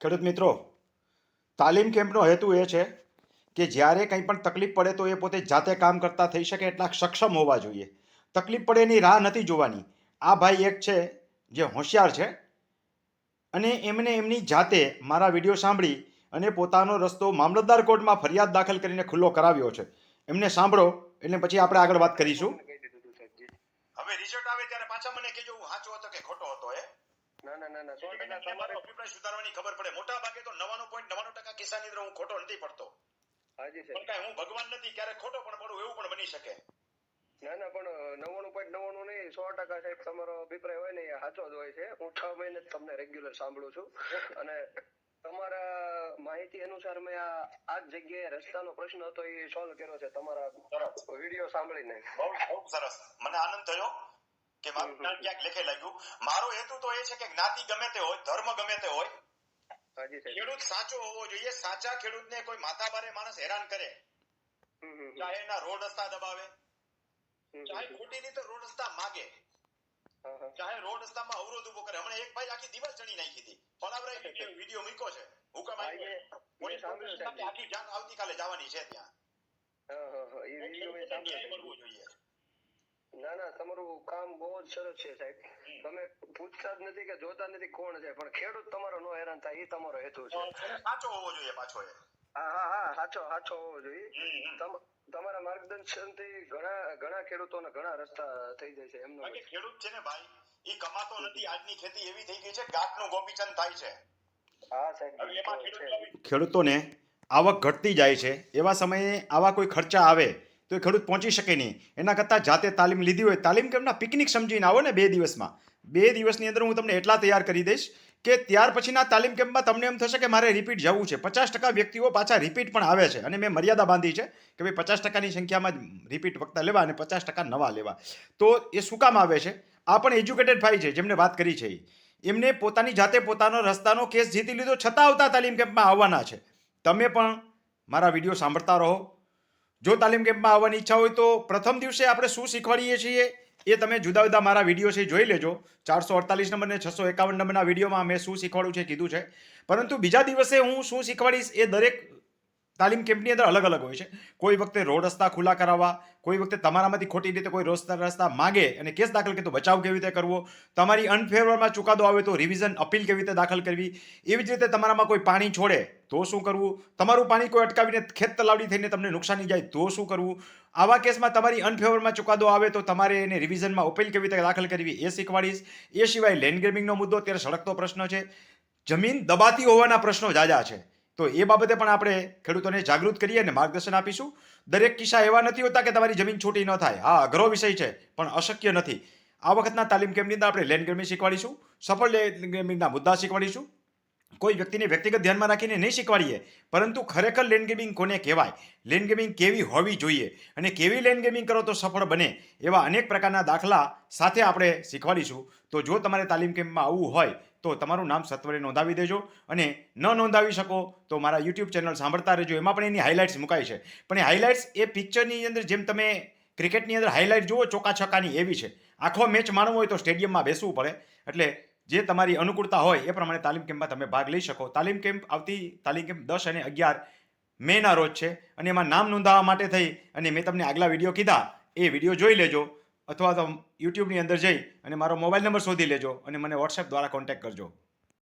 ખેડૂત મિત્રો, તાલીમ કેમ્પનો હેતુ એ છે કે જ્યારે કંઈ પણ તકલીફ પડે તો એ પોતે જાતે કામ કરતા થઈ શકે એટલા સક્ષમ હોવા જોઈએ. તકલીફ પડે એની રાહ નથી જોવાની. આ ભાઈ એક છે, જે હોશિયાર છે અને એમને એમની જાતે મારા વીડિયો સાંભળી અને પોતાનો રસ્તો મામલતદાર કોર્ટમાં ફરિયાદ દાખલ કરીને ખુલ્લો કરાવ્યો છે. એમને સાંભળો, એટલે પછી આપણે આગળ વાત કરીશું. હવે રિઝલ્ટ આવે ત્યારે પાછા મને કહેજો, હું સાચો હતો કે ખોટો હતો એ? ના ના ના ના સો ટકા તમારે અભિપ્રાય સુધારવાની ખબર પડે. મોટા ભાગે તો નવાણું પોઈન્ટ નવાણું ટકા કિસ્સાની અંદર હું ખોટો નથી પડતો. હાજી સાહેબ. કાંઈ હું ભગવાન નથી ક્યારેક ખોટો પણ પડું એવું પણ બની શકે. ના ના પણ નવ્વાણું પોઈન્ટ નવ્વાણું નહીં સો ટકા સાહેબ તમારો અભિપ્રાય હોય ને એ સાચો જ હોય છે. હું છ મહિને તમને રેગ્યુલર સાંભળું છું. અને તમારા માહિતી અનુસાર મેં આ આ જ જગ્યાએ રસ્તાનો પ્રશ્ન હતો એ સોલ્વ કર્યો છે તમારા વીડિયો સાંભળીને. બહુ સરસ. મને આનંદ થયો. કે મારું નામ ક્યાંક લેખે લાગ્યું મારો હેતુ તો એ છે કે જ્ઞાતિ ગમે તે હોય ધર્મ ગમે તે હોય ખેડૂત સાચો હોવો જોઈએ. સાચા ખેડૂતને કોઈ માથાભારે માણસ હેરાન કરે. ચાહે એના રોડ રસ્તા દબાવે. ચાહે ખોટી રીતે રોડ રસ્તા માગે. ચાહે રોડ રસ્તામાં અવરોધ ઊભો કરે. હમણાં એક ભાઈ આખી દિવસ ચડી નાખી હતી. પલાવરાએ વીડિયો મૂક્યો છે. હુકમ સાહેબ. આખી જાન આવતીકાલે જવાની છે ત્યાં હા, હા, હા. એ વીડિયો મેં ખેડૂતોને ન્યાય સાંભળ્યો મળવો જોઈએ ના તમારું કામ બહુ જ સરસ છે સાહેબ. તમે પૂછતા જ નથી કે જોતા નથી કોણ છે પણ ખેડૂત તમારો નો હેરાન થાય એ તમારો હેતુ છે. સાચો હોવો જોઈએ પાછો હા હા હા સાચો સાચો હોવો જોઈએ. તમારા માર્ગદર્શનથી ઘણા ઘણા ખેડૂતોને ઘણા રસ્તા થઈ જાય છે એમનો ખેડૂત છે ને ભાઈ એ કમાતો નથી આજની ખેતી એવી થઈ ગઈ છે ગાંઠનું ગોપીચંદ થાય છે. હા સાહેબ ખેડૂતોને આવક ઘટતી જાય છે એવા સમયે આવા કોઈ ખર્ચા આવે તો એ ખેડૂત પહોંચી શકે નહીં. એના કરતાં જાતે તાલીમ લીધી હોય, તાલીમ કેમના પિકનિક સમજીને આવો ને બે દિવસમાં. બે દિવસની અંદર હું તમને એટલા તૈયાર કરી દઈશ કે ત્યાર પછીના તાલીમ કેમ્પમાં તમને એમ થશે કે મારે રિપીટ જવું છે. પચાસ ટકા વ્યક્તિઓ પાછા રિપીટ પણ આવે છે. અને મેં મર્યાદા બાંધી છે કે ભાઈ પચાસ ટકાની સંખ્યામાં જ રિપીટ વખત લેવા અને પચાસ ટકા નવા લેવા. તો એ શું કામ આવે છે? આ પણ એજ્યુકેટેડ ભાઈ છે જેમને વાત કરી છે એમને પોતાની જાતે પોતાનો રસ્તાનો કેસ જીતી લીધો છતાં આવતા તાલીમ કેમ્પમાં આવવાના છે. તમે પણ મારા વીડિયો સાંભળતા રહો. જો તાલીમ કેમ્પમાં આવવાની ઈચ્છા હોય તો પ્રથમ દિવસે આપણે શું શીખવાડીએ છીએ એ તમે જુદા જુદા મારા વીડિયો છે જોઈ લેજો. ચારસો અડતાલીસ નંબર ને છસો એકાવન નંબરના વિડીયોમાં મેં શું શીખવાડ્યું છે કીધું છે. પરંતુ બીજા દિવસે હું શું શીખવાડીશ એ દરેક તાલીમ કેમ્પની અંદર અલગ અલગ હોય છે. કોઈ વખતે રોડ રસ્તા ખુલ્લા કરાવવા, કોઈ વખતે તમારામાંથી ખોટી રીતે કોઈ રસ્તા રસ્તા માગે અને કેસ દાખલ કરે તો બચાવ કેવી રીતે કરવો, તમારી અનફેવરમાં ચુકાદો આવે તો રિવિઝન અપીલ કેવી રીતે દાખલ કરવી, એવી જ રીતે તમારામાં કોઈ પાણી છોડે તો શું કરવું? તમારું પાણી કોઈ અટકાવીને ખેત તલાવડી થઈને તમને નુકસાની જાય તો શું કરવું? આવા કેસમાં તમારી અનફેવરમાં ચુકાદો આવે તો તમારે એને રિવિઝનમાં અપીલ કેવી રીતે દાખલ કરવી એ શીખવાડીશ. એ સિવાય લેન્ડ ગ્રેબિંગનો મુદ્દો અત્યારે સળગતો પ્રશ્ન છે. જમીન દબાતી હોવાના પ્રશ્નો જાજા છે. તો એ બાબતે પણ આપણે ખેડૂતોને જાગૃત કરીએ અને માર્ગદર્શન આપીશું. દરેક કિસ્સા એવા નથી હોતા કે તમારી જમીન છૂટી ન થાય. હા, અઘરો વિષય છે, પણ અશક્ય નથી. આ વખતના તાલીમ કેમ્પની અંદર આપણે લેન્ડ ગેમિંગ શીખવાડીશું. સફળ લેન્ડ ગેમિંગના મુદ્દા શીખવાડીશું. કોઈ વ્યક્તિને વ્યક્તિગત ધ્યાનમાં રાખીને નહીં શીખવાડીએ, પરંતુ ખરેખર લેન્ડ ગેમિંગ કોને કહેવાય? લેન્ડ ગેમિંગ કેવી હોવી જોઈએ? અને કેવી લેન્ડ ગેમિંગ કરો તો સફળ બને? એવા અનેક પ્રકારના દાખલા સાથે આપણે શીખવાડીશું. તો જો તમારે તાલીમ કેમ્પમાં આવવું હોય, તો તમારું નામ સત્વરે નોંધાવી દેજો. અને ન નોંધાવી શકો, તો મારા યુટ્યુબ ચેનલ સાંભળતા રહેજો. એમાં પણ એની હાઇલાઇટ્સ મુકાય છે. પણ એ હાઇલાઇટ્સ એ પિક્ચરની અંદર જેમ તમે ક્રિકેટની અંદર હાઇલાઇટ જુઓ ચોકા છક્કાની એવી છે. આખો મેચ માણવો હોય તો સ્ટેડિયમમાં બેસવું પડે. એટલે જે તમારી અનુકૂળતા હોય એ પ્રમાણે તાલીમ કેમ્પમાં તમે ભાગ લઈ શકો. તાલીમ કેમ્પ આવતી તાલીમ કેમ્પ દસ અને અગિયાર મેના રોજ છે અને એમાં નામ નોંધાવવા માટે થઈ અને મેં તમને આગલા વીડિયો કીધા એ વીડિયો જોઈ લેજો અથવા તો યુટ્યુબની અંદર જઈ અને મારો મોબાઈલ નંબર શોધી લેજો અને મને વોટ્સએપ દ્વારા કોન્ટેક્ટ કરજો.